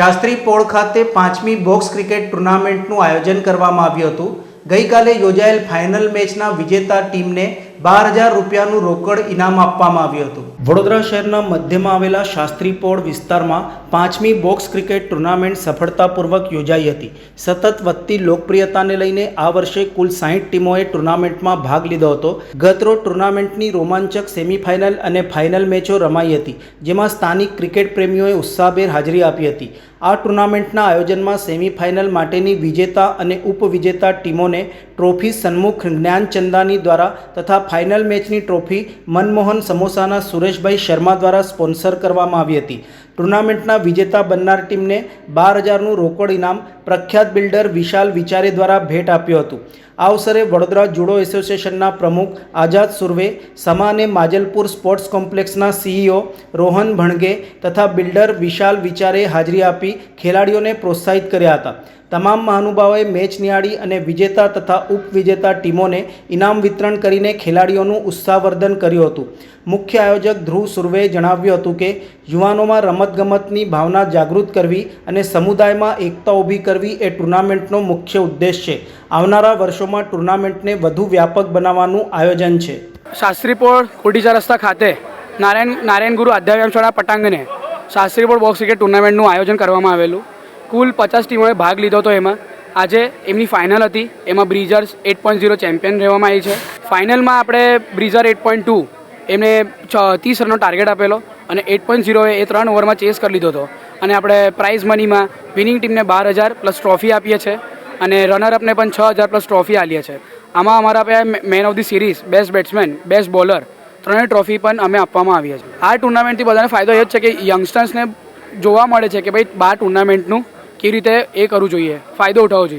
શાસ્ત્રી પોળ ખાતે પાંચમી box cricket ટુર્નામેન્ટનું આયોજન કરવામાં આવ્યું હતું. ગઈકાલે યોજાયેલ ફાઇનલ મેચના વિજેતા ટીમને બાર હજાર રૂપિયાનું રોકડ ઇનામ આપવામાં આવ્યું હતું. વડોદરા શહેરના મધ્યમાં આવેલા શાસ્ત્રી પોળ વિસ્તારમાં પાંચમી બોક્સ ક્રિકેટ ટુર્નામેન્ટ સફળતાપૂર્વક યોજાઈ હતી. સતત વધતી લોકપ્રિયતાને લઈને આ વર્ષે કુલ સાહીઠ ટીમોએ ટુર્નામેન્ટમાં ભાગ લીધો હતો. ગત રોજ ટુર્નામેન્ટની રોમાંચક સેમીફાઇનલ અને ફાઇનલ મેચો રમાઈ હતી, જેમાં સ્થાનિક ક્રિકેટ પ્રેમીઓએ ઉત્સાહભેર હાજરી આપી હતી. આ ટુર્નામેન્ટના આયોજનમાં સેમીફાઇનલ માટેની વિજેતા અને ઉપવિજેતા ટીમોને ટ્રોફી સન્મુખ જ્ઞાનચંદાની દ્વારા તથા ફાઇનલ મેચની ટ્રોફી મનમોહન સમોસાના સુરેશભાઈ શર્મા દ્વારા સ્પોન્સર કરવામાં આવી હતી. ટુર્નામેન્ટના વિજેતા બનનાર ટીમને બાર હજારનું રોકડ ઇનામ પ્રખ્યાત બિલ્ડર વિશાલ વિચારે દ્વારા ભેટ આપ્યું હતું. આ અવસરે વડોદરા જુડો એસોસિએશનના પ્રમુખ આઝાદ સુરવે, સમાને માજલપુર સ્પોર્ટ્સ કોમ્પ્લેક્સના સીઈઓ રોહન ભણગે તથા બિલ્ડર વિશાલ વિચારે હાજરી આપી ખેલાડીઓને પ્રોત્સાહિત કર્યા હતા. તમામ મહાનુભાવોએ મેચ નિહાળી અને વિજેતા તથા ઉપવિજેતા ટીમોને ઇનામ વિતરણ કરીને ખેલાડીઓનું ઉત્સાહવર્ધન કર્યું હતું. મુખ્ય આયોજક ધ્રુવ સુર્વેએ જણાવ્યું હતું કે, યુવાનોમાં રમતગમતની ભાવના જાગૃત કરવી અને સમુદાયમાં એકતા ઊભી કરવી એ ટુર્નામેન્ટનો મુખ્ય ઉદ્દેશ છે. આવનારા વર્ષોમાં ટુર્નામેન્ટને વધુ વ્યાપક બનાવવાનું આયોજન છે. શાસ્ત્રીપોળ કોટીચા રસ્તા ખાતે નારાયણ નારાયણ ગુરુ આધ્યાત્મ શાળા પટાંગને શાસ્ત્રીપોળ બોક્સ ક્રિકેટ ટુર્નામેન્ટનું આયોજન કરવામાં આવેલું. કુલ પચાસ ટીમોએ ભાગ લીધો હતો એમાં. આજે એમની ફાઇનલ હતી. એમાં breezers eight point zero champion રહેવામાં આવી છે. ફાઇનલમાં આપણે બ્રીઝર એટ પોઈન્ટ ટુ, એમને ત્રીસ રનનો ટાર્ગેટ આપેલો અને એટ પોઈન્ટ ઝીરોએ એ ત્રણ ઓવરમાં ચેસ કરી લીધો હતો. અને આપણે પ્રાઇઝ મનીમાં વિનિંગ ટીમને બાર હજાર પ્લસ ટ્રોફી આપીએ છીએ અને રનરઅપને પણ છ હજાર પ્લસ ટ્રોફી આપીએ છીએ. આમાં અમારા man of the series best batsman best bowler ત્રણેય ટ્રોફી પણ અમે આપવામાં આવીએ છીએ. આ ટુર્નામેન્ટથી બધાને ફાયદો એ જ છે કે યંગસ્ટર્સને જોવા મળે છે કે ભાઈ બાર ટુર્નામેન્ટનું કેવી રીતે એ કરવું જોઈએ? ફાયદો ઉઠાવવો જોઈએ.